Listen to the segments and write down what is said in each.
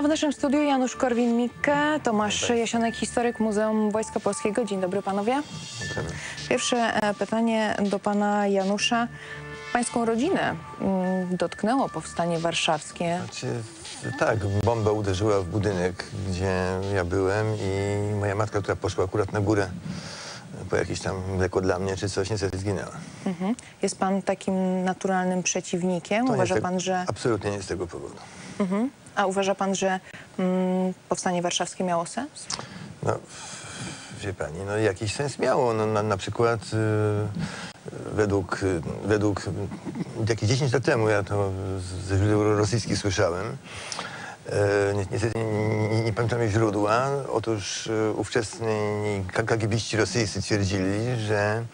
A w naszym studiu Janusz Korwin-Mikke, Tomasz Jasionek, historyk Muzeum Wojska Polskiego. Dzień dobry panowie. Pierwsze e, pytanie do pana Janusza. Pańską rodzinę mm, dotknęło powstanie warszawskie. Znaczy, tak, bomba uderzyła w budynek, gdzie ja byłem i moja matka, która poszła akurat na górę po jakieś tam mleko dla mnie czy coś, niestety zginęła. Mhm. Jest pan takim naturalnym przeciwnikiem? To Uważa pan, że... Absolutnie nie z tego powodu. Mhm. A uważa pan, że mm, powstanie warszawskie miało sens? No, wie pani, no jakiś sens miało. No, na, na przykład y, według, według jakieś 10 lat temu, ja to z- ze źródeł rosyjskich słyszałem, niestety nie, nie, nie pamiętam jej źródła. Otóż y, ówczesni kagibiści rosyjscy twierdzili, że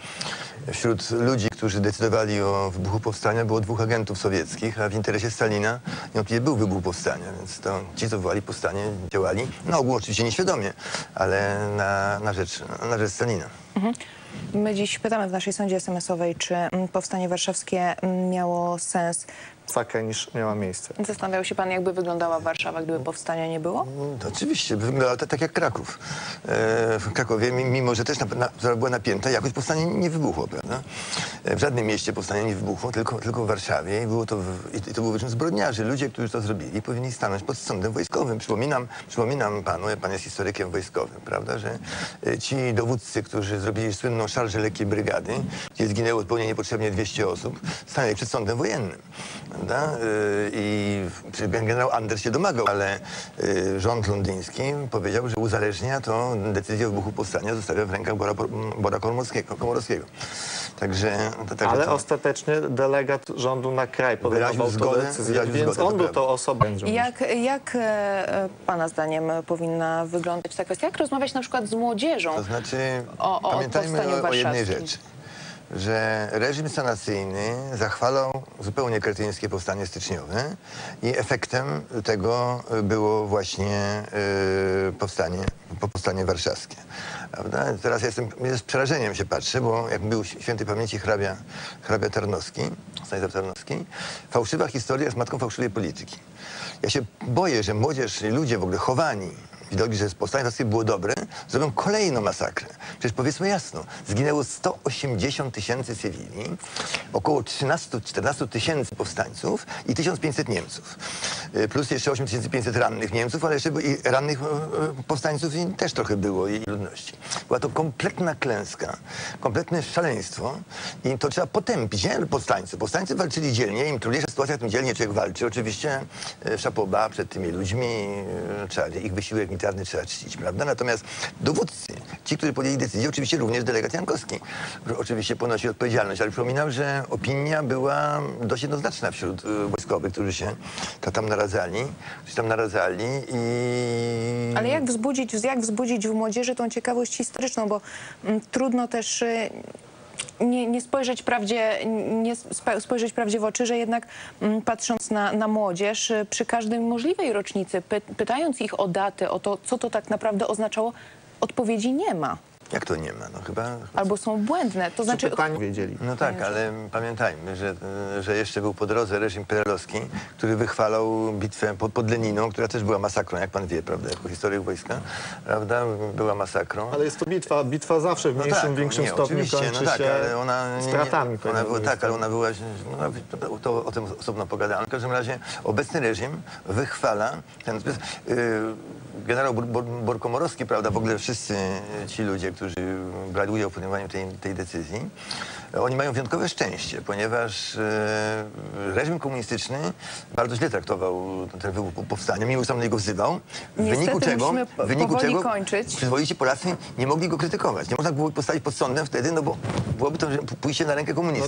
wśród ludzi, którzy decydowali o wybuchu powstania było dwóch agentów sowieckich, a w interesie Stalina niewątpliwie był wybuch powstania, więc to ci, co wywołali powstanie, działali, na ogół oczywiście nieświadomie, ale na, na, rzecz, na rzecz Stalina. My dziś pytamy w naszej sądzie SMS-owej, czy mm, powstanie warszawskie mm, miało sens. Sakę niż miała miejsce. Zastanawiał się pan, jakby wyglądała Warszawa, gdyby powstania nie było? No, oczywiście, wyglądało to tak jak Kraków. E, w Krakowie, mi- mimo że też na, na, była napięta, jakoś powstanie nie wybuchło, prawda? W żadnym mieście powstanie nie wybuchło, tylko, tylko w Warszawie i, było to w, i, to był wyczyn zbrodniarzy. Ludzie, którzy to zrobili, powinni stanąć pod sądem wojskowym. Przypominam, przypominam panu, pan jest historykiem wojskowym, prawda, że e, ci dowódcy, którzy zrobili słynną szarżę lekkiej brygady, gdzie zginęło zupełnie niepotrzebnie 200 osób, stanęli przed sądem wojennym. Prawda? E, I generał Anders się domagał, ale e, rząd londyński powiedział, że uzależnia to decyzję o wybuchu powstania zostawia w rękach Bora, Bora. Komorowskiego. Także, to, także Ale to, ostatecznie delegat rządu na kraj podejmował tę decyzję, więc on był tą osobą. Jak, jak e, pana zdaniem powinna wyglądać ta kwestia? Jak rozmawiać na przykład z młodzieżą? To znaczy, O- o pamiętajmy o, o jednej rzeczy. Że reżim sanacyjny zachwalał zupełnie kretyńskie powstanie styczniowe i efektem tego było właśnie y, powstanie, po- powstanie warszawskie. Prawda? Teraz jestem, z przerażeniem się patrzę, bo jak był świętej pamięci hrabia, hrabia Tarnowski, Stanisław Tarnowski, fałszywa historia jest matką fałszywej polityki. Ja się boję, że młodzież i ludzie w ogóle chowani widoki, że powstanie warszawskie było dobre, zrobią kolejną masakrę. Przecież powiedzmy jasno, zginęło 180 tysięcy cywili, około 13-14 tysięcy powstańców i 1500 Niemców. Y, Plus jeszcze 8500 rannych Niemców, ale jeszcze i rannych e, e, powstańców też trochę było i ludności. Była to kompletna klęska, kompletne szaleństwo i to trzeba potępić, nie powstańców. Powstańcy walczyli dzielnie, im trudniejsza sytuacja, tym dzielnie człowiek walczy. Oczywiście e, szapoba przed tymi ludźmi, e, trzeba, ich wysiłek militarny trzeba czcić, prawda? Natomiast dowódcy, ci, którzy podjęli decyzję, oczywiście również delegat Jankowski, oczywiście ponosi odpowiedzialność, ale przypominam, że opinia była dość jednoznaczna wśród e, wojskowych, którzy się ta- tam naradzali, którzy tam naradzali i... Ale jak wzbudzić, jak wzbudzić w młodzieży tą ciekawość historyczną, bo mm, trudno też y, nie, nie spojrzeć prawdzie, nie spojrzeć prawdzie w oczy, że jednak mm, patrząc na, na młodzież y, przy każdej możliwej rocznicy, py, pytając ich o daty, o to, co to tak naprawdę oznaczało, odpowiedzi nie ma. Jak to nie ma? No chyba... chyba Albo są błędne. To znaczy, pytanie wiedzieli. No tak, ale pamiętajmy, że, że jeszcze był po drodze reżim perelowski, który wychwalał bitwę pod, pod Leniną, która też była masakrą, jak pan wie, prawda, jako historyk wojska, prawda, była masakrą. Ale jest to bitwa. Bitwa zawsze w mniejszym, większym No nie, stopniu oczywiście, kończy no tak, się ale ona, nie- stratami. ona była, tak, ale ona była, no, to o tym osobno pogadamy. W każdym razie obecny reżim wychwala ten, yy, generał Bor- Bor- Borkomorowski, prawda, w ogóle wszyscy ci ludzie, którzy brali udział w podejmowaniu tej, tej decyzji, oni mają wyjątkowe szczęście, ponieważ e, reżim komunistyczny bardzo źle traktował ten wybuch powstania, mimo że sam na niego wzywał, w Niestety wyniku czego, w wyniku czego kończyć. przyzwoici Polacy nie mogli go krytykować. Nie można było postawić pod sądem wtedy, no bo byłoby to pójście na rękę komunistów.